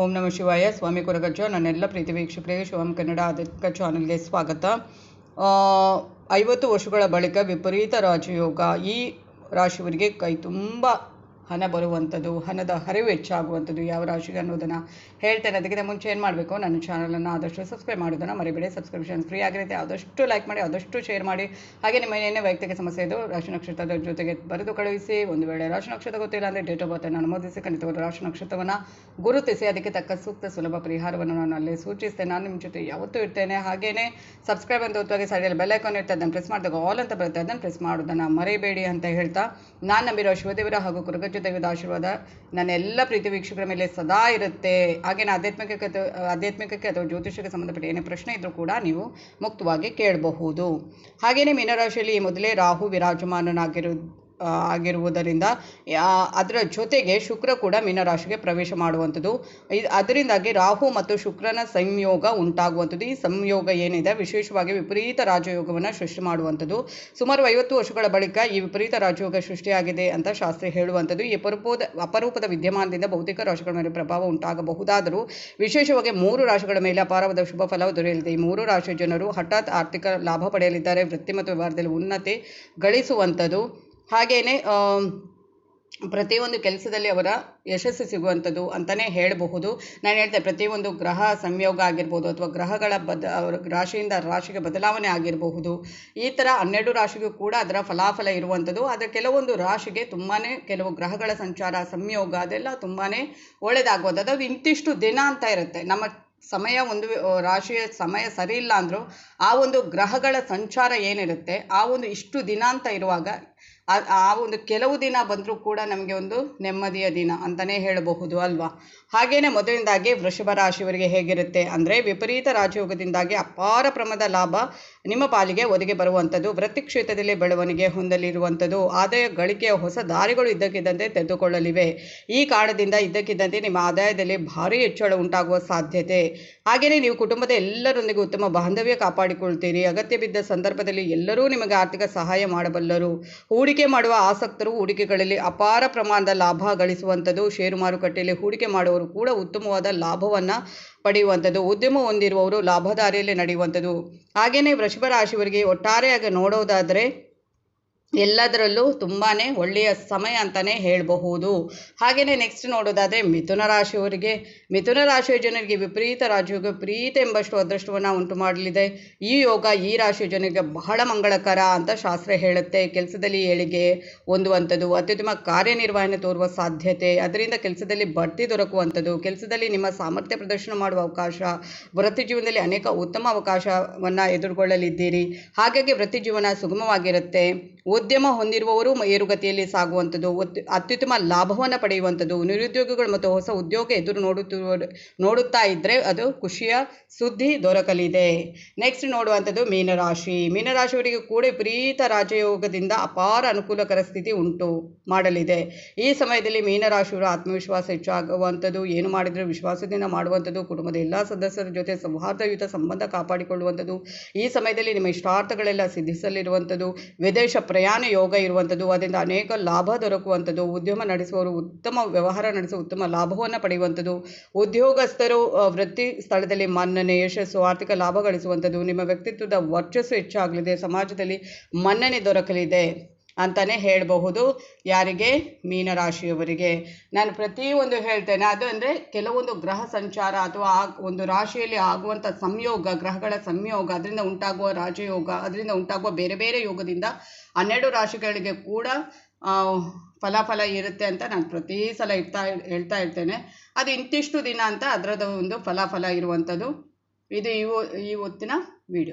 ಓಂ ನಮ ಶಿವಾಯ. ಸ್ವಾಮಿ ಕೊರಗಜ್ಜ. ನನ್ನೆಲ್ಲ ಪ್ರೀತಿ ವೀಕ್ಷಕರಿಗೆ ಶಿವಂ ಕನ್ನಡ ಆಧ್ಯಾತ್ಮಿಕ ಚಾನಲ್ಗೆ ಸ್ವಾಗತ. ಐವತ್ತು ವರ್ಷಗಳ ಬಳಿಕ ವಿಪರೀತ ರಾಜಯೋಗ ಈ ರಾಶಿಯವರಿಗೆ ಕೈ ತುಂಬ ಹಣ ಬರುವಂಥದ್ದು ಹಣದ ಹರಿವು ಹೆಚ್ಚಾಗುವಂಥದ್ದು ಯಾವ ರಾಶಿಗೆ ಅನ್ನೋದನ್ನು ಹೇಳ್ತೇನೆ. ಅದಕ್ಕಿಂತ ಮುಂಚೆ ಏನು ಮಾಡಬೇಕು? ನನ್ನ ಚಾನಲನ್ನು ಆದಷ್ಟು ಸಬ್ಸ್ಕ್ರೈಬ್ ಮಾಡೋದನ್ನು ಮರಿಬೇಡಿ. ಸಬ್ಸ್ಕ್ರಿಪ್ಷನ್ ಫ್ರೀ ಆಗಿರುತ್ತೆ. ಆದಷ್ಟು ಲೈಕ್ ಮಾಡಿ, ಆದಷ್ಟು ಶೇರ್ ಮಾಡಿ. ಹಾಗೆ ನಿಮ್ಮ ಏನೇ ವೈಯಕ್ತಿಕ ಸಮಸ್ಯೆ ಇದು ರಾಶಿ ನಕ್ಷತ್ರದ ಜೊತೆಗೆ ಬರೆದು ಕಳುಹಿಸಿ. ಒಂದು ವೇಳೆ ರಾಶಿ ನಕ್ಷತ್ರ ಗೊತ್ತಿಲ್ಲ ಅಂದರೆ ಡೇಟ್ ಆಫ್ ಬರ್ತನ್ನು ನಮೂದಿಸಿ ಖಂಡಿತವಾದ ರಾಶಿ ನಕ್ಷತ್ರವನ್ನು ಗುರುತಿಸಿ. ಅದಕ್ಕೆ ತಕ್ಕ ಸೂಕ್ತ ಸುಲಭ ಪರಿಹಾರವನ್ನು ನಾನು ಅಲ್ಲಿ ಸೂಚಿಸ್ತೇನೆ. ನಾನು ನಿಮ್ಮ ಜೊತೆ ಯಾವತ್ತೂ ಇರ್ತೇನೆ. ಹಾಗೇನೇ ಸಬ್ಸ್ಕ್ರೈಬ್ ಅಂತ ಒತ್ತಾಗಿ ಸೈಡಲ್ಲಿ ಬೆಲ್ ಐಕಾನ್ ಇರ್ತದೆ ಅದನ್ನು ಪ್ರೆಸ್ ಮಾಡಿದಾಗ ಆಲ್ ಅಂತ ಬರುತ್ತೆ. ಅದನ್ನು ಪ್ರೆಸ್ ಮಾಡೋದನ್ನು ಮರಿಬೇಡಿ ಅಂತ ಹೇಳ್ತಾ. ನಾನು ನಂಬಿರೋ ಶಿವದೇವರ ಹಾಗೂ ಕುರುಗಜ್ಜ ದೈವದ ಆಶೀರ್ವಾದ ನನ್ನ ಎಲ್ಲ ಪ್ರೀತಿ ವೀಕ್ಷಕರ ಮೇಲೆ ಸದಾ ಇರುತ್ತೆ. ಹಾಗೇನೆ ಆಧ್ಯಾತ್ಮಿಕಕ್ಕೆ ಅಥವಾ ಆಧ್ಯಾತ್ಮಿಕಕ್ಕೆ ಅಥವಾ ಜ್ಯೋತಿಷಕ್ಕೆ ಸಂಬಂಧಪಟ್ಟ ಏನೇ ಪ್ರಶ್ನೆ ಇದ್ರೂ ಕೂಡ ನೀವು ಮುಕ್ತವಾಗಿ ಕೇಳಬಹುದು. ಹಾಗೆಯೇ ಮೀನರಾಶಿಯಲ್ಲಿ ಮೊದಲೇ ರಾಹು ವಿರಾಜಮಾನನಾಗಿರು ಆಗಿರುವುದರಿಂದ ಅದರ ಜೊತೆಗೆ ಶುಕ್ರ ಕೂಡ ಮೀನರಾಶಿಗೆ ಪ್ರವೇಶ ಮಾಡುವಂಥದ್ದು. ಅದರಿಂದಾಗಿ ರಾಹು ಮತ್ತು ಶುಕ್ರನ ಸಂಯೋಗ ಉಂಟಾಗುವಂಥದ್ದು. ಈ ಸಂಯೋಗ ಏನಿದೆ, ವಿಶೇಷವಾಗಿ ವಿಪರೀತ ರಾಜಯೋಗವನ್ನು ಸೃಷ್ಟಿ ಮಾಡುವಂಥದ್ದು. ಸುಮಾರು ಐವತ್ತು ವರ್ಷಗಳ ಬಳಿಕ ಈ ವಿಪರೀತ ರಾಜಯೋಗ ಸೃಷ್ಟಿಯಾಗಿದೆ ಅಂತ ಶಾಸ್ತ್ರ ಹೇಳುವಂಥದ್ದು. ಈ ಅಪರೂಪದ ಅಪರೂಪದ ವಿದ್ಯಮಾನದಿಂದ ಭೌತಿಕ ರಾಶಿಗಳ ಮೇಲೆ ಪ್ರಭಾವ ಉಂಟಾಗಬಹುದಾದರೂ, ವಿಶೇಷವಾಗಿ ಮೂರು ರಾಶಿಗಳ ಮೇಲೆ ಅಪಾರವಾದ ಶುಭ ಫಲ ದೊರೆಯಲಿದೆ. ಈ ಮೂರು ರಾಶಿಯ ಜನರು ಹಠಾತ್ ಆರ್ಥಿಕ ಲಾಭ ಪಡೆಯಲಿದ್ದಾರೆ. ವೃತ್ತಿ ಮತ್ತು ವ್ಯವಹಾರದಲ್ಲಿ ಉನ್ನತಿ ಗಳಿಸುವಂಥದ್ದು. ಹಾಗೆಯೇ ಪ್ರತಿಯೊಂದು ಕೆಲಸದಲ್ಲಿ ಅವರ ಯಶಸ್ಸು ಸಿಗುವಂಥದ್ದು ಅಂತಲೇ ಹೇಳಬಹುದು. ನಾನು ಹೇಳ್ತೆ ಪ್ರತಿಯೊಂದು ಗ್ರಹ ಸಂಯೋಗ ಆಗಿರ್ಬೋದು ಅಥವಾ ಗ್ರಹಗಳ ಬದ, ಅವರ ರಾಶಿಯಿಂದ ರಾಶಿಗೆ ಬದಲಾವಣೆ ಆಗಿರಬಹುದು. ಈ ಥರ ಹನ್ನೆರಡು ರಾಶಿಗೂ ಕೂಡ ಅದರ ಫಲಾಫಲ ಇರುವಂಥದ್ದು. ಆದರೆ ಕೆಲವೊಂದು ರಾಶಿಗೆ ತುಂಬಾ ಕೆಲವು ಗ್ರಹಗಳ ಸಂಚಾರ, ಸಂಯೋಗ ಅದೆಲ್ಲ ತುಂಬಾ ಒಳ್ಳೆಯದಾಗುವಂಥದ್ದು ಅದು ಇಂತಿಷ್ಟು ದಿನ ಅಂತ ಇರುತ್ತೆ. ನಮ್ಮ ಸಮಯ ಒಂದು ರಾಶಿಯ ಸಮಯ ಸರಿ ಇಲ್ಲ ಅಂದರೂ ಆ ಒಂದು ಗ್ರಹಗಳ ಸಂಚಾರ ಏನಿರುತ್ತೆ, ಆ ಒಂದು ಇಷ್ಟು ದಿನ ಅಂತ ಇರುವಾಗ ಆ- ಒಂದು ಕೆಲವು ದಿನ ಬಂದರೂ ಕೂಡ ನಮಗೆ ಒಂದು ನೆಮ್ಮದಿಯ ದಿನ ಅಂತಲೇ ಹೇಳಬಹುದು ಅಲ್ವಾ? ಹಾಗೆಯೇ ಮೊದಲಿಂದಾಗಿ ವೃಷಭ ರಾಶಿಯವರಿಗೆ ಹೇಗಿರುತ್ತೆ ಅಂದರೆ ವಿಪರೀತ ರಾಜಯೋಗದಿಂದಾಗಿ ಅಪಾರ ಪ್ರಮದ ಲಾಭ ನಿಮ್ಮ ಪಾಲಿಗೆ ಒದಗಿ ಬರುವಂಥದ್ದು, ವೃತ್ತಿ ಕ್ಷೇತ್ರದಲ್ಲಿ ಬೆಳವಣಿಗೆ ಹೊಂದಲಿರುವಂಥದ್ದು, ಆದಾಯ ಗಳಿಕೆಯ ಹೊಸ ದಾರಿಗಳು ಇದ್ದಕ್ಕಿದ್ದಂತೆ ತೆಗೆದುಕೊಳ್ಳಲಿವೆ. ಈ ಕಾರಣದಿಂದ ಇದ್ದಕ್ಕಿದ್ದಂತೆ ನಿಮ್ಮ ಆದಾಯದಲ್ಲಿ ಭಾರಿ ಹೆಚ್ಚಳ ಉಂಟಾಗುವ ಸಾಧ್ಯತೆ. ಹಾಗೆಯೇ ನೀವು ಕುಟುಂಬದ ಎಲ್ಲರೊಂದಿಗೆ ಉತ್ತಮ ಬಾಂಧವ್ಯ ಕಾಪಾಡಿಕೊಳ್ತೀರಿ. ಅಗತ್ಯ ಬಿದ್ದ ಸಂದರ್ಭದಲ್ಲಿ ಎಲ್ಲರೂ ನಿಮಗೆ ಆರ್ಥಿಕ ಸಹಾಯ ಮಾಡಬಲ್ಲರು. ಹೂಡಿಕೆ ಮಾಡುವ ಆಸಕ್ತರು ಹೂಡಿಕೆಗಳಲ್ಲಿ ಅಪಾರ ಪ್ರಮಾಣದ ಲಾಭ ಗಳಿಸುವಂಥದ್ದು, ಷೇರು ಮಾರುಕಟ್ಟೆಯಲ್ಲಿ ಹೂಡಿಕೆ ಮಾಡುವವರು ಕೂಡ ಉತ್ತಮವಾದ ಲಾಭವನ್ನು ಪಡೆಯುವಂಥದ್ದು, ಉದ್ಯಮ ಹೊಂದಿರುವವರು ಲಾಭದಾರಿಯಲ್ಲಿ ನಡೆಯುವಂಥದ್ದು. ಹಾಗೆಯೇ ವೃಷಭ ರಾಶಿಯವರಿಗೆ ಒಟ್ಟಾರೆಯಾಗಿ ನೋಡೋದಾದರೆ ಎಲ್ಲದರಲ್ಲೂ ತುಂಬಾ ಒಳ್ಳೆಯ ಸಮಯ ಅಂತಲೇ ಹೇಳಬಹುದು. ಹಾಗೆಯೇ ನೆಕ್ಸ್ಟ್ ನೋಡೋದಾದರೆ ಮಿಥುನ ರಾಶಿಯವರಿಗೆ ಮಿಥುನ ರಾಶಿಯ ಜನರಿಗೆ ವಿಪರೀತ ರಾಜಯೋಗ, ಪ್ರೀತ ಎಂಬಷ್ಟು ಅದೃಷ್ಟವನ್ನು ಉಂಟು ಮಾಡಲಿದೆ. ಈ ಯೋಗ ಈ ರಾಶಿಯ ಜನರಿಗೆ ಬಹಳ ಮಂಗಳಕರ ಅಂತ ಶಾಸ್ತ್ರ ಹೇಳುತ್ತೆ. ಕೆಲಸದಲ್ಲಿ ಏಳಿಗೆ ಹೊಂದುವಂಥದ್ದು, ಅತ್ಯುತ್ತಮ ಕಾರ್ಯನಿರ್ವಹಣೆ ತೋರುವ ಸಾಧ್ಯತೆ, ಅದರಿಂದ ಕೆಲಸದಲ್ಲಿ ಬಡ್ತಿ ದೊರಕುವಂಥದ್ದು, ಕೆಲಸದಲ್ಲಿ ನಿಮ್ಮ ಸಾಮರ್ಥ್ಯ ಪ್ರದರ್ಶನ ಮಾಡುವ ಅವಕಾಶ, ವೃತ್ತಿ ಜೀವನದಲ್ಲಿ ಅನೇಕ ಉತ್ತಮ ಅವಕಾಶವನ್ನು ಎದುರುಗೊಳ್ಳಲಿದ್ದೀರಿ. ಹಾಗಾಗಿ ವೃತ್ತಿ ಜೀವನ ಸುಗಮವಾಗಿರುತ್ತೆ. ಉದ್ಯಮ ಹೊಂದಿರುವವರು ಏರುಗತಿಯಲ್ಲಿ ಸಾಗುವಂಥದ್ದು ಅತ್ಯುತ್ತಮ ಲಾಭವನ್ನು ಪಡೆಯುವಂಥದ್ದು, ನಿರುದ್ಯೋಗಿಗಳು ಮತ್ತು ಹೊಸ ಉದ್ಯೋಗ ಎದುರು ನೋಡುತ್ತಿರುವ, ನೋಡುತ್ತಾ ಇದ್ದರೆ ಅದು ಖುಷಿಯ ಸುದ್ದಿ ದೊರಕಲಿದೆ. ನೆಕ್ಸ್ಟ್ ನೋಡುವಂಥದ್ದು ಮೀನರಾಶಿ. ಮೀನರಾಶಿಯವರಿಗೆ ಕೂಡ ವಿಪರೀತ ರಾಜಯೋಗದಿಂದ ಅಪಾರ ಅನುಕೂಲಕರ ಸ್ಥಿತಿ ಉಂಟು ಮಾಡಲಿದೆ. ಈ ಸಮಯದಲ್ಲಿ ಮೀನರಾಶಿಯವರು ಆತ್ಮವಿಶ್ವಾಸ ಹೆಚ್ಚಾಗುವಂಥದ್ದು, ಏನು ಮಾಡಿದರೂ ವಿಶ್ವಾಸದಿಂದ ಮಾಡುವಂಥದ್ದು, ಕುಟುಂಬದ ಎಲ್ಲ ಸದಸ್ಯರ ಜೊತೆ ಸೌಹಾರ್ದಯುತ ಸಂಬಂಧ ಕಾಪಾಡಿಕೊಳ್ಳುವಂಥದ್ದು, ಈ ಸಮಯದಲ್ಲಿ ನಿಮ್ಮ ಇಷ್ಟಾರ್ಥಗಳೆಲ್ಲ ಸಿದ್ಧಿಸಲಿರುವಂಥದ್ದು, ವಿದೇಶ ಪ್ರಯಾಣ ಯೋಗ ಇರುವಂಥದ್ದು ಅದರಿಂದ ಅನೇಕ ಲಾಭ ದೊರಕುವಂಥದ್ದು ಉದ್ಯಮ ನಡೆಸುವವರು ಉತ್ತಮ ವ್ಯವಹಾರ ನಡೆಸುವ ಉತ್ತಮ ಲಾಭವನ್ನು ಪಡೆಯುವಂಥದ್ದು ಉದ್ಯೋಗಸ್ಥರು ವೃತ್ತಿ ಸ್ಥಳದಲ್ಲಿ ಮನ್ನಣೆ, ಯಶಸ್ಸು, ಆರ್ಥಿಕ ಲಾಭ ಗಳಿಸುವಂಥದ್ದು ನಿಮ್ಮ ವ್ಯಕ್ತಿತ್ವದ ವರ್ಚಸ್ಸು ಹೆಚ್ಚಾಗಲಿದೆ, ಸಮಾಜದಲ್ಲಿ ಮನ್ನಣೆ ದೊರಕಲಿದೆ. ಅಂತಲೇ ಹೇಳಬಹುದು. ಯಾರಿಗೆ? ಮೀನರಾಶಿಯವರಿಗೆ. ನಾನು ಪ್ರತಿಯೊಂದು ಹೇಳ್ತೇನೆ, ಅದು ಅಂದರೆ ಕೆಲವೊಂದು ಗ್ರಹ ಸಂಚಾರ ಅಥವಾ ಆ ಒಂದು ರಾಶಿಯಲ್ಲಿ ಆಗುವಂಥ ಸಂಯೋಗ, ಗ್ರಹಗಳ ಸಂಯೋಗ, ಅದರಿಂದ ಉಂಟಾಗುವ ರಾಜಯೋಗ, ಅದರಿಂದ ಉಂಟಾಗುವ ಬೇರೆ ಬೇರೆ ಯೋಗದಿಂದ ಹನ್ನೆರಡು ರಾಶಿಗಳಿಗೆ ಕೂಡ ಫಲಾಫಲ ಇರುತ್ತೆ ಅಂತ ನಾನು ಪ್ರತಿ ಸಲ ಇರ್ತಾ ಹೇಳ್ತಾ ಇರ್ತೇನೆ. ಅದು ಇಂತಿಷ್ಟು ದಿನ ಅಂತ ಅದರದ್ದು ಒಂದು ಫಲಾಫಲ ಇರುವಂಥದ್ದು ಇದು ಇವು ಈ ಹೊತ್ತಿನ ವಿಡಿಯೋ